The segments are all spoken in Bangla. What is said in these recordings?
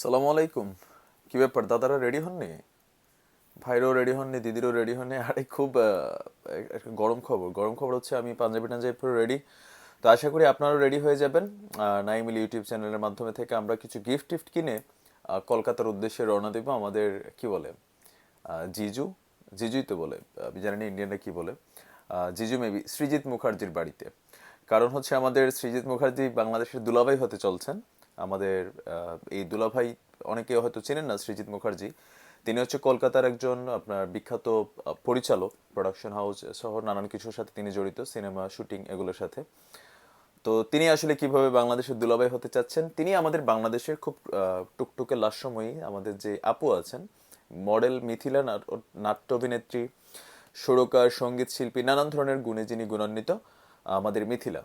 সালামু আলাইকুম। কি ব্যাপার, দাদারা রেডি হননি? ভাইরও রেডি হননি, দিদিরও রেডি হননি। আরে খুব একটা গরম খবর। গরম খবর হচ্ছে আমি পাঞ্জাবি টাঞ্জাবি পরে রেডি তো আশা করি আপনারাও রেডি হয়ে যাবেন। নাইমিল ইউটিউব চ্যানেলের মাধ্যমে থেকে আমরা কিছু গিফট টিফট কিনে কলকাতার উদ্দেশ্যে রওনা দেবো আমাদের, কি বলে জিজু। জিজুই তো বলে, আমি জানি না ইন্ডিয়ানরা কি বলে। জিজু মেবি সৃজিত মুখার্জির বাড়িতে। কারণ হচ্ছে আমাদের সৃজিত মুখার্জি বাংলাদেশের দুলাভাই হতে চলছেন। আমাদের এই দুলাভাই অনেকে হয়তো চেনেন না, সৃজিত মুখার্জি। তিনি হচ্ছে কলকাতার একজন আপনার বিখ্যাত পরিচালক প্রোডাকশন হাউস সহ নানান কিছুর সাথে তিনি জড়িত সিনেমা শুটিং এগুলোর সাথে। তো তিনি আসলে কীভাবে বাংলাদেশের দুলাভাই হতে চাচ্ছেন? তিনি আমাদের বাংলাদেশের খুব টুকটুকে লাস্যময়ী আমাদের যে আপু আছেন মডেল মিথিলা নাট্য অভিনেত্রী, সুরকার, সংগীত শিল্পী, নানান ধরনের গুণে যিনি গুণান্বিত, আমাদের মিথিলা।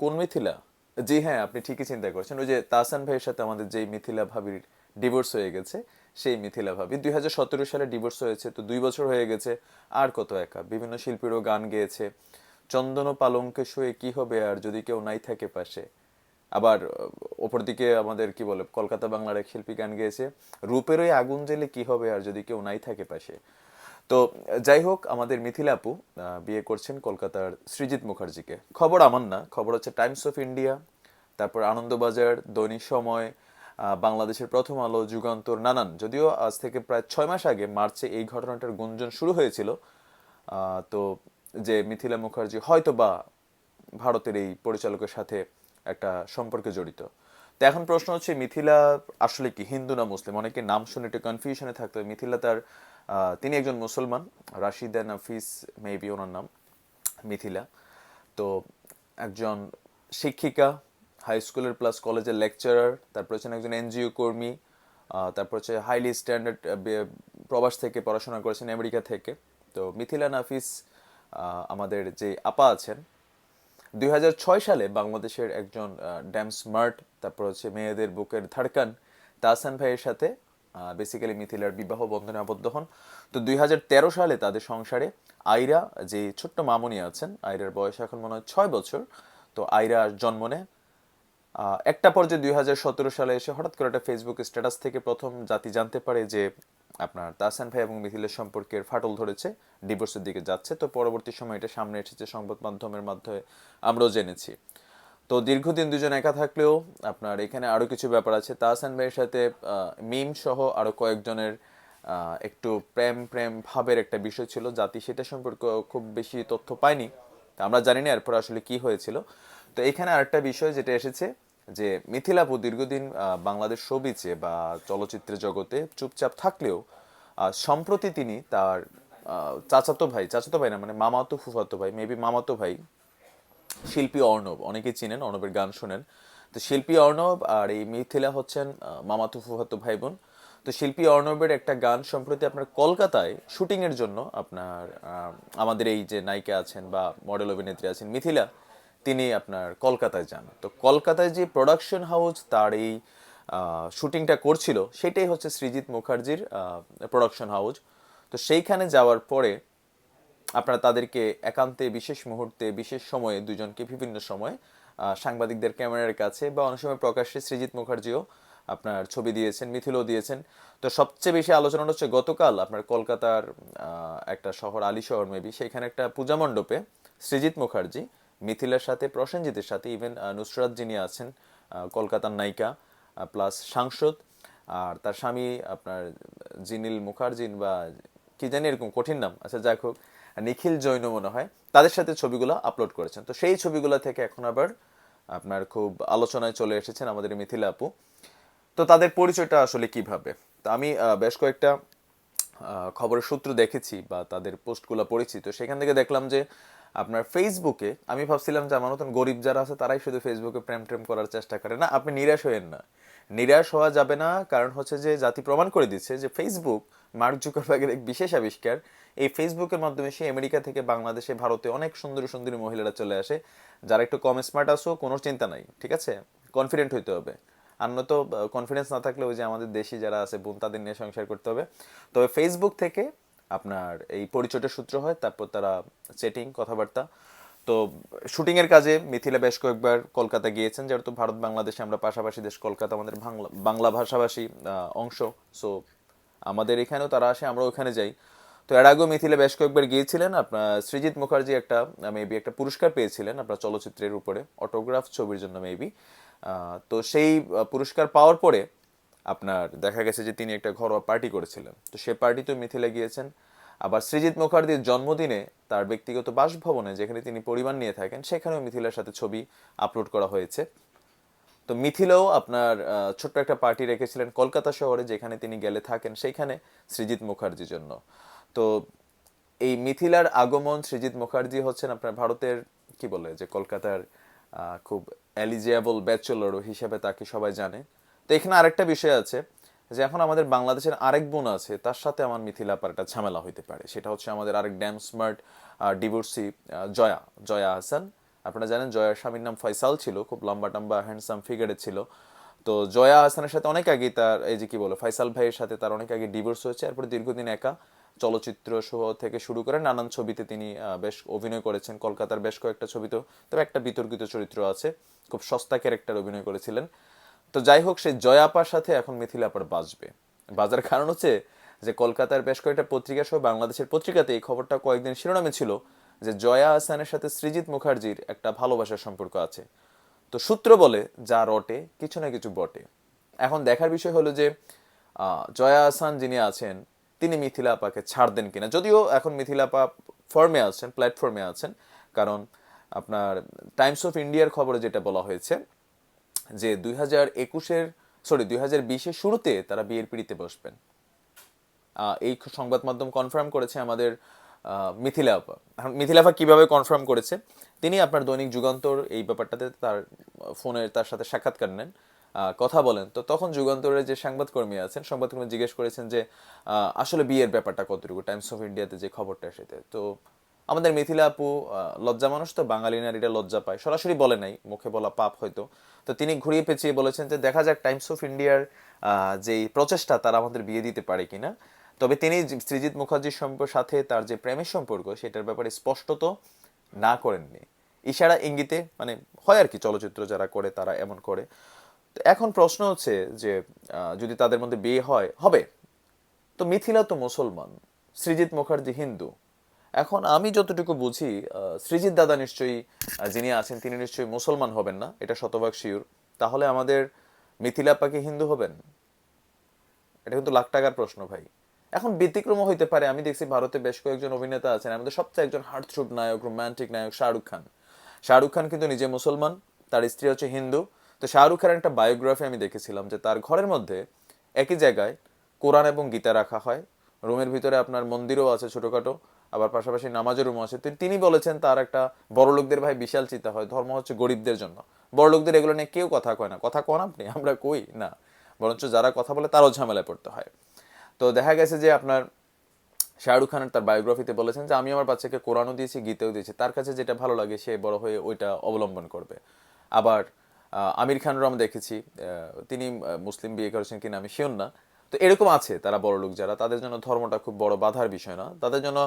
কোন মিথিলা? জি হ্যাঁ আপনি ঠিকই চিন্তা করছেন। ওই যে তাহসান ভাইয়ের সাথে আমাদের যেই মিথিলা ভাবির ডিভোর্স হয়ে গেছে, সেই মিথিলা ভাবি দুই হাজার সতেরো সালে ডিভোর্স হয়েছে, তো দুই বছর হয়ে গেছে, আর কত একা? বিভিন্ন শিল্পীরও গান গেয়েছে। চন্দন পালঙ্কে শুয়ে কি হবে আর যদি কেউ নাই থাকে পাশে? আবার ওপর দিকে আমাদের কি বলে, কলকাতা বাংলার এক শিল্পী গান গেয়েছে, রূপের ওই আগুন জেলে কি হবে আর যদি কেউ নাই থাকে পাশে? তো, যাই হোক, আমাদের মিথিলা আপু বিয়ে করছেন কলকাতার সৃজিত মুখার্জিকে। খবর আমার না, খবর হচ্ছে টাইমস অফ ইন্ডিয়া, তারপর আনন্দবাজার, দৈনিক সময় বাংলাদেশের প্রথম আলো, যুগান্তর, নানান। যদিও আজ থেকে প্রায় ছয় মাস আগে, মার্চে এই ঘটনাটার গুঞ্জন শুরু হয়েছিল। তো, যে মিথিলা মুখার্জি হয়তো বা ভারতের এই পরিচালকের সাথে একটা সম্পর্কে জড়িত। তো এখন প্রশ্ন হচ্ছে, মিথিলা আসলে কি হিন্দু না মুসলিম? অনেকে নাম শুনে একটু কনফিউশনে থাকতো মিথিলা তার তিনি একজন মুসলমান, রাশিদা নাফিস মেবি ওনার নাম, মিথিলা। তো একজন শিক্ষিকা হাই স্কুলের প্লাস কলেজের লেকচারার তারপর হচ্ছেন একজন এনজিও কর্মী তারপর হচ্ছে হাইলি স্ট্যান্ডার্ড প্রবাস থেকে পড়াশোনা করেছেন আমেরিকা থেকে। তো মিথিলা নাফিস আমাদের যে আপা আছেন, দুই হাজার ছয় সালে বাংলাদেশের একজন ড্যাম স্মার্ট, তারপর হচ্ছে মেয়েদের বুকের ধাড়কান, তাহসান ভাইয়ের সাথে বেসিক্যালি মিথিলার বিবাহ বন্ধনে আবদ্ধ হন। তো দুই হাজার তেরো সালে তাদের সংসারে আইরা, যে ছোট্ট মামনি আছেন, আইরার বয়স এখন মনে হয় ছয় বছর, তো আইরা জন্ম নেয়। একটা পর্যায়ে দুই হাজার সতেরো সালে এসে হঠাৎ করে একটা ফেসবুক স্ট্যাটাস থেকে প্রথম জাতি জানতে পারে যে আপনার তাসান ভাই এবং মিথিলের সম্পর্কের ফাটল ধরেছে ডিভোর্সের দিকে যাচ্ছে। তো পরবর্তী সময় এটা সামনে এসেছে সংবাদ মাধ্যমের মাধ্যমে আমরাও জেনেছি। তো দীর্ঘদিন দুজন একা থাকলেও আপনার এখানে আরও কিছু ব্যাপার আছে। তাহসান ভাইয়ের সাথে মিম সহ আরও কয়েকজনের একটু প্রেম প্রেম ভাবের একটা বিষয় ছিল। জাতি সেটা সম্পর্কে খুব বেশি তথ্য পায়নি। আমরা জানি না এরপর আসলে কি হয়েছিল। তো এখানে আরেকটা বিষয় যেটা এসেছে যে, মিথিলাপু দীর্ঘদিন বাংলাদেশ শোবিচে বা চলচ্চিত্রের জগতে চুপচাপ থাকলেও সম্প্রতি তিনি তার চাচাতো ভাই চাচাতো ভাই না মানে মামাতো ফুফাতো ভাই মেবি মামাতো ভাই শিল্পী অর্ণব, অনেকেই চিনেন, অর্ণবের গান শোনেন। তো শিল্পী অর্ণব আর এই মিথিলা হচ্ছেন মামাতো ফুফাতো ভাই বোন তো শিল্পী অর্ণবের একটা গান সম্প্রতি আপনার কলকাতায় শুটিং এর জন্য আপনার আমাদের এই যে নায়িকা আছেন বা মডেল অভিনেত্রী আছেন মিথিলা, তিনি আপনার কলকাতায় যান। তো কলকাতায় যে প্রোডাকশন হাউস তার এই শুটিংটা করছিল, সেটাই হচ্ছে সৃজিত মুখার্জির প্রোডাকশন হাউস তো সেইখানে যাওয়ার পরে আপনারা তাদেরকে একান্তে, বিশেষ মুহূর্তে, বিশেষ সময়ে দুজনকে বিভিন্ন সময়ে সাংবাদিকদের ক্যামেরার কাছে বা অনেক সময় প্রকাশ্যে সৃজিত মুখার্জিও আপনার ছবি দিয়েছেন, মিথিলও দিয়েছেন। তো সবচেয়ে বেশি আলোচনা হচ্ছে গতকাল আপনার কলকাতার একটা শহর, আলী শহর মেবি সেখানে একটা পূজা মণ্ডপে সৃজিত মুখার্জি, মিথিলার সাথে, প্রসেনজিতের সাথে ইভেন নুসরাত যিনি আছেন কলকাতার নায়িকা প্লাস সাংসদ, আর তার স্বামী আপনার জিনিল মুখার্জিন বা কি জানি এরকম কঠিন নাম আচ্ছা যাই হোক। নিখিল জৈন মনে হয়, তাদের সাথে ছবিগুলো আপলোড করেছেন। তো সেই ছবিগুলো থেকে এখন আবার আপনার খুব আলোচনায় চলে এসেছেন আমাদের মিথিলা আপু। তো তাদের পরিচয়টা আসলে কীভাবে? তো আমি বেশ কয়েকটা খবরের সূত্র দেখেছি বা তাদের পোস্টগুলো পড়েছি। তো সেখান থেকে দেখলাম যে আপনার ফেসবুকে আমি ভাবছিলাম যে আমার মতন গরিব যারা আছে, তারাই শুধু ফেসবুকে প্রেম প্রেম করার চেষ্টা করে। না, আপনি নিরাশ হয়েন না। নিরাশ হওয়া যাবে না, কারণ হচ্ছে যে জাতি প্রমাণ করে দিচ্ছে যে ফেসবুক মার্ক জুকারবার্গের এক বিশেষ আবিষ্কার। এই ফেসবুকের মাধ্যমে সে আমেরিকা থেকে বাংলাদেশে, ভারতে অনেক সুন্দরী সুন্দরী মহিলারা চলে আসে, যারা একটু কম স্মার্ট আসো কোনো চিন্তা নাই, ঠিক আছে? কনফিডেন্ট হইতে হবে। আর কনফিডেন্স না থাকলে ওই যে আমাদের দেশি যারা আছে, বোন, তাদের নিয়ে সংসার করতে হবে। তবে ফেসবুক থেকে আপনার এই পরিচয়টা সূত্র হয়, তারপর তারা সেটিং কথাবার্তা। তো শুটিং এর কাজে মিথিলা বেশ কয়েকবার কলকাতা গিয়েছেন, যেহেতু ভারত বাংলাদেশে আমরা পাশাপাশি দেশ, কলকাতা আমাদের বাংলা বাংলা ভাষাভাষী অংশ। সো আমাদের এখানেও তারা আসে আমরা ওখানে যাই। তো এর আগেও মিথিলা বেশ কয়েকবার গিয়েছিলেন। আপনার সৃজিত মুখার্জি একটা মেবি একটা পুরস্কার পেয়েছিলেন আপনার চলচ্চিত্রের উপরে অটোগ্রাফ ছবির জন্য মেবি তো সেই পুরস্কার পাওয়ার পরে আপনার দেখা গেছে যে তিনি একটা ঘরোয়া পার্টি করেছিলেন। তো সে পার্টিতেও মিথিলা গিয়েছেন। আবার সৃজিত মুখার্জির জন্মদিনে তার ব্যক্তিগত বাসভবনে যেখানে তিনি পরিবার নিয়ে থাকেন, সেখানেও মিথিলার সাথে ছবি আপলোড করা হয়েছে। তো মিথিলাও আপনার ছোট্ট একটা পার্টি রেখেছিলেন কলকাতা শহরে, যেখানে তিনি গেলে থাকেন, সেইখানে সৃজিত মুখার্জির জন্য। তো এই মিথিলার আগমন, সৃজিত মুখার্জি হচ্ছেন আপনার ভারতের, কি বলে, যে কলকাতার খুব এলিজিয়েবল ব্যাচেলর হিসেবে তাকে সবাই জানে। তো এখানে আরেকটা বিষয় আছে যে এখন আমাদের বাংলাদেশের আরেক বোন আছে, তার সাথে আমার মিথিলা পার একটা ঝামেলা হইতে পারে। সেটা হচ্ছে আমাদের আরেক damn smart divorcee Joya Joya Hasan. আপনারা জানেন জয়ার স্বামীর নাম ফয়সাল ছিল, খুব লম্বা টম্বা হ্যান্ডসাম ফিগারে ছিল। তো জয়া হাসানের সাথে অনেক আগে তার, এই যে কি বলে, ফয়সাল ভাইয়ের সাথে তার অনেক আগে ডিভোর্স হয়েছে, এরপরে দীর্ঘদিন একা চলচ্চিত্র সহ থেকে শুরু করে নানান ছবিতে তিনি বেশ অভিনয় করেছেন। কলকাতার বেশ কয়েকটা ছবিতেও, তবে একটা বিতর্কিত চরিত্র আছে। খুব সস্তা ক্যারেক্টার অভিনয় করেছিলেন। তো যাই হোক সেই জয়াপার সাথে এখন মিথিলা আপার বাজবে বাজার কারণ হচ্ছে যে কলকাতার বেশ কয়েকটা পত্রিকা সহ বাংলাদেশের পত্রিকাতে এই খবরটা কয়েকদিন শিরোনামে ছিল যে জয়া হাসানের সাথে সৃজিত মুখার্জির একটা ভালোবাসার সম্পর্ক আছে। তো সূত্র বলে, যা রটে, কিছু না কিছু বটে। এখন দেখার বিষয় হলো যে জয়া হাসান যিনি আছেন, তিনি মিথিলা আপাকে ছাড় দেন কিনা। যদিও এখন মিথিলা আপা ফর্মে আছেন প্ল্যাটফর্মে আছেন, কারণ আপনার টাইমস অফ ইন্ডিয়ার খবরে যেটা বলা হয়েছে যে দুই হাজার একুশের সরি দুই হাজার বিশের শুরুতে তারা বিয়ের পিড়িতে বসবেন। এই সংবাদ মাধ্যম কনফার্ম করেছে আমাদের আহ, মিথিলা আপা। মিথিলা আপা কীভাবে কনফার্ম করেছে? তিনি আপনার দৈনিক যুগান্তর এই ব্যাপারটাতে তার ফোনে তার সাথে সাক্ষাৎকার নেন কথা বলেন। তো তখন যুগান্তরের যে সংবাদকর্মী আছেন সংবাদকর্মী জিজ্ঞেস করেছেন যে আসলে বিয়ের ব্যাপারটা কতটুকু? টাইমস অফ ইন্ডিয়াতে যে খবরটা এসেছে তো আমাদের মিথিলা আপু লজ্জা মানুষ তো, বাঙালি নারীরা লজ্জা পায়। সরাসরি বলে নাই, মুখে বলা পাপ হয়তো। তো তিনি ঘুরিয়ে পেঁচিয়ে বলেছেন যে, দেখা যাক টাইমস অফ ইন্ডিয়ার যেই প্রচেষ্টা, তারা আমাদের বিয়ে দিতে পারে কিনা। তবে তিনি যে সৃজিত মুখার্জির সম্পর্ক সাথে তার যে প্রেমের সম্পর্ক, সেটার ব্যাপারে স্পষ্টত না করেননি। ইশারা ইঙ্গিতে মানে হয় আর কি, চলচ্চিত্র যারা করে, তারা এমন করে। তো এখন প্রশ্ন হচ্ছে যে যদি তাদের মধ্যে বিয়ে হয়, হবে? তো মিথিলা তো মুসলমান সৃজিত মুখার্জি হিন্দু। এখন আমি যতটুকু বুঝি সৃজিত দাদা নিশ্চয়ই যিনি আছেন, তিনি নিশ্চয়ই মুসলমান হবেন না, এটা শতভাগ শিওর তাহলে আমাদের মিথিলা পাকে হিন্দু হবেন? এটা কিন্তু লাখ টাকার প্রশ্ন ভাই। এখন ব্যতিক্রম হইতে পারে, আমি দেখছি ভারতে বেশ কয়েকজন অভিনেতা আছেন, আমাদের সবচেয়ে একজন হার্টথ্রুব নায়ক রোম্যান্টিক নায়ক শাহরুখ খান। শাহরুখ খান কিন্তু নিজে মুসলমান, তার স্ত্রী হচ্ছে হিন্দু। তো শাহরুখ খানের একটা বায়োগ্রাফি আমি দেখেছিলাম যে তার ঘরের মধ্যে একই জায়গায় কোরআন এবং গীতা রাখা হয়। রুমের ভিতরে আপনার মন্দিরও আছে ছোটখাটো আবার পাশাপাশি নামাজের রুমও আছে। তিনি বলেছেন তার একটা বড় লোকদের ভাই বিশাল চিন্তা হয়, ধর্ম হচ্ছে গরিবদের জন্য। বড় লোকদের এগুলো নিয়ে কেউ কথা কয় না। কথা কন আপনি, আমরা কই? না। বরঞ্চ যারা কথা বলে তারও ঝামেলায় পড়তে হয়। তো দেখা গেছে যে আপনার শাহরুখ খানের তার বায়োগ্রাফিতে বলেছেন যে, আমি আমার বাচ্চাকে কোরআনও দিয়েছি, গীতেও দিয়েছি। তার কাছে যেটা ভালো লাগে, সে বড় হয়ে ওইটা অবলম্বন করবে। আবার আমির খানেরও আমি দেখেছি। তিনি মুসলিম বিয়ে করেছেন কিনা আমি শিওর না। তো এরকম আছে তারা বড় লোক যারা, তাদের জন্য ধর্মটা খুব বড় বাধার বিষয় না। তাদের জন্য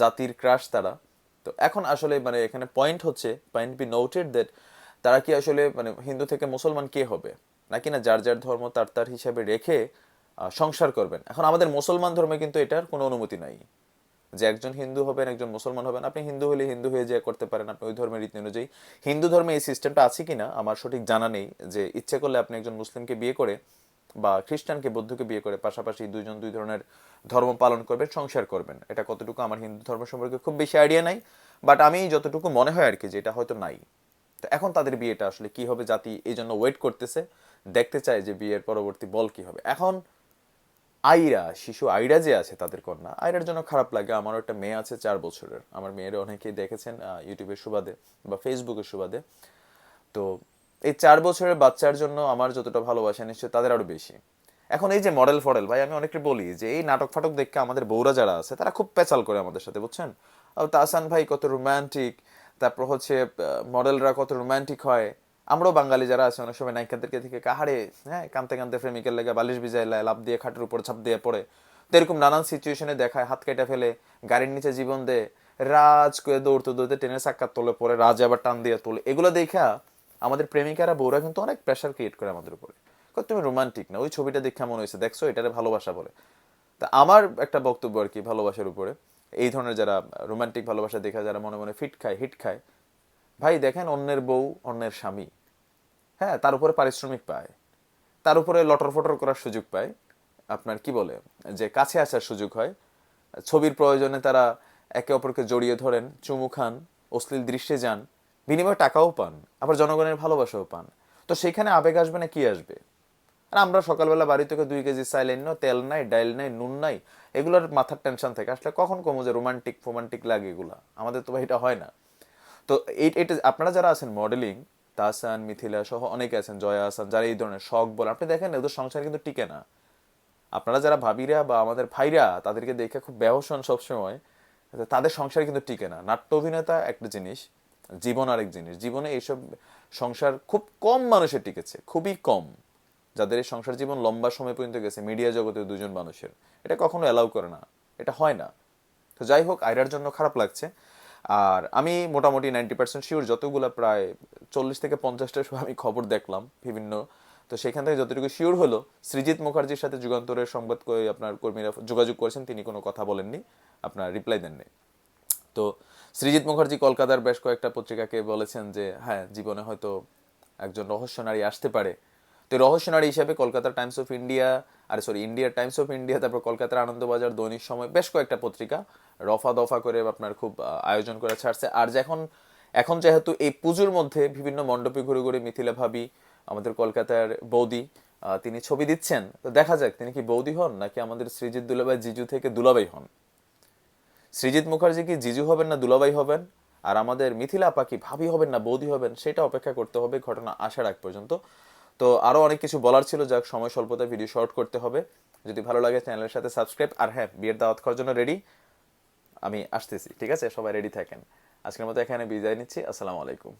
জাতির ক্রাশ তারা। তো এখন আসলে মানে এখানে পয়েন্ট হচ্ছে পয়েন্ট বি নোটেড দ্যাট তারা কি আসলে মানে হিন্দু থেকে মুসলমান কে হবে? নাকি না যার যার ধর্ম তার তার হিসাবে রেখে সংসার করবেন? এখন আমাদের মুসলমান ধর্মে কিন্তু এটার কোনো অনুমতি নাই। যে একজন হিন্দু হবেন, একজন মুসলমান হবেন, আপনি হিন্দু হলে হিন্দু হয়ে যেয়ে করতে পারেন, আপনি ওই ধর্মের রীতি অনুযায়ী। হিন্দু ধর্মে এই সিস্টেমটা আছে কিনা, আমার সঠিক জানা নেই যে ইচ্ছে করলে আপনি একজন মুসলিমকে বিয়ে করে বা খ্রিস্টানকে বৌদ্ধকে বিয়ে করে পাশাপাশি দুইজন দুই ধরনের ধর্ম পালন করবেন, সংসার করবেন। এটা কতটুকু আমার হিন্দু ধর্ম সম্পর্কে খুব বেশি আইডিয়া নাই বাট আমি যতটুকু মনে হয় আর কি যে এটা হয়তো নাই। তো এখন তাদের বিয়েটা আসলে কি হবে জাতি এই জন্য ওয়েট করতেছে, দেখতে চায় যে বিয়ের পরবর্তী বল কি হবে। এখন আইরা, শিশু আইরা যে আছে তাদের কন্যা, আইরার জন্য খারাপ লাগে। আমারও একটা মেয়ে আছে চার বছরের। আমার মেয়ের অনেকেই দেখেছেন ইউটিউবের সুবাদে বা ফেসবুকের সুবাদে। তো এই চার বছরের বাচ্চার জন্য আমার যতটা ভালোবাসা নিশ্চয় তাদের আরও বেশি। এখন এই যে মডেল ফডেল, ভাই, আমি অনেকটা বলি যে এই নাটক ফাটক দেখে আমাদের বউরা যারা আছে, তারা খুব পেঁচাল করে আমাদের সাথে, বুঝছেন? তাসান ভাই কত রোমান্টিক তারপর হচ্ছে মডেলরা কত রোমান্টিক হয়। আমরাও বাঙালি যারা আছে, অনেক সময় নায়িকাদেরকে থেকে কাহারে হ্যাঁ কানতে কানতে প্রেমিকের লেগে বালিশ ভিজায় লাভ দিয়ে খাটের উপর ছাপ দিয়ে পড়ে। তো এরকম নানান সিচুয়েশনে দেখায়, হাত কেটে ফেলে, গাড়ির নিচে জীবন দেয়। রাজ করে দৌড়তে দৌড়তে ট্রেনের সাক্ষাৎ তোলে, পরে রাজ আবার টান দিয়ে তোলে। এগুলো দেখা আমাদের প্রেমিকারা, বউরা কিন্তু অনেক প্রেশার ক্রিয়েট করে আমাদের উপরে। তুমি রোমান্টিক না? ওই ছবিটা দেখে মনে হয়েছে? দেখছ, এটারে ভালোবাসা বলে। তা আমার একটা বক্তব্য আর কি ভালোবাসার উপরে। এই ধরনের যারা রোমান্টিক ভালোবাসা দেখা, যারা মনে মনে ফিট খায় হিট খায়, ভাই দেখেন অন্যের বউ, অন্যের স্বামী। হ্যাঁ তার উপরে পারিশ্রমিক পায়। তার উপরে লটর ফটর করার সুযোগ পায়। আপনার কি বলে? যে কাছে আসার সুযোগ হয়। ছবির প্রয়োজনে তারা একে অপরকে জড়িয়ে ধরেন, চুমু খান, অশ্লীল দৃশ্যে যান। বিনিময়ে টাকাও পান, আবার জনগণের ভালোবাসাও পান। তো সেখানে আবেগ আসবে না কি আসবে? আর আমরা সকালবেলা বাড়ি থেকে দুই কেজি চাইল এনো তেল নাই, ডাইল নাই, নুন নাই, এগুলোর মাথার টেনশন থাকে আসলে কখন কমো যে রোমান্টিক ফোমান্টিক লাগে এগুলা? আমাদের তো এটা হয় না। তো এই, এটা আপনারা যারা আছেন মডেলিং তাসান, মিথিলা সহ অনেকে আছেন, জয়া আসান যারা এই ধরনের শখ বলে, আপনি দেখেন ওদের সংসার কিন্তু টিকে না। আপনারা যারা ভাবিরা বা আমাদের ভাইরা, তাদেরকে দেখে খুব ব্যবস হন সবসময়, তাদের সংসার কিন্তু টিকে না। নাট্য অভিনেতা একটা জিনিস জীবন আরেক জিনিস। জীবনে এইসব সংসার খুব কম মানুষের টিকেছে, খুবই কম। যাদের এই সংসার জীবন লম্বা সময় পর্যন্ত গেছে মিডিয়া জগতে দুজন মানুষের। এটা কখনো অ্যালাউ করে না, এটা হয় না। তো যাই হোক, আয়রার জন্য খারাপ লাগছে। আর আমি মোটামুটি নাইনটি পার্সেন্ট শিওর যতগুলো প্রায় চল্লিশ থেকে পঞ্চাশটা আমি খবর দেখলাম বিভিন্ন। তো সেখান থেকে যতটুকু শিওর হলো, সৃজিত মুখার্জির সাথে যুগান্তরের সংবাদ আপনার কর্মীরা যোগাযোগ করেছেন, তিনি কোনো কথা বলেননি, আপনার রিপ্লাই দেননি। তো সৃজিত মুখার্জি কলকাতার বেশ কয়েকটা পত্রিকাকে বলেছেন যে হ্যাঁ জীবনে হয়তো একজন রহস্য নারী আসতে পারে। তো রহস্য নারী হিসাবে কলকাতার টাইমস অফ ইন্ডিয়া, আর সরি, ইন্ডিয়ার টাইমস অফ ইন্ডিয়া, তারপর কলকাতার আনন্দবাজার, দৈনিক সময়, বেশ কয়েকটা পত্রিকা রফা দফা করে আপনার খুব আয়োজন করে ছাড়ছে। আর যখন এখন যেহেতু এই পুজোর মধ্যে বিভিন্ন মণ্ডপে ঘুরে ঘুরে মিথিলা ভাবি, আমাদের কলকাতার বৌদি তিনি ছবি দিচ্ছেন। তো দেখা যাক, তিনি কি বৌদি হন নাকি আমাদের সৃজিত দুলাভাই জিজু থেকে দুলাভাই হন। সৃজিত মুখার্জি কি জিজু হবেন না দুলাবাই হবেন? আর আমাদের মিথিলা পাখি ভাবি হবেন না বৌদি হবেন? সেটা অপেক্ষা করতে হবে ঘটনা আসার আগ পর্যন্ত। তো আরও অনেক কিছু বলার ছিল, যাক, সময় স্বল্পতায় ভিডিও শর্ট করতে হবে। যদি ভালো লাগে চ্যানেলের সাথে সাবস্ক্রাইব আর হ্যাঁ বিয়ের দাওয়াত করার জন্য রেডি আমি আসতেছি, ঠিক আছে? সবাই রেডি থাকেন। আজকের মতো এখানে বিদায় নিচ্ছি, আসসালামু আলাইকুম।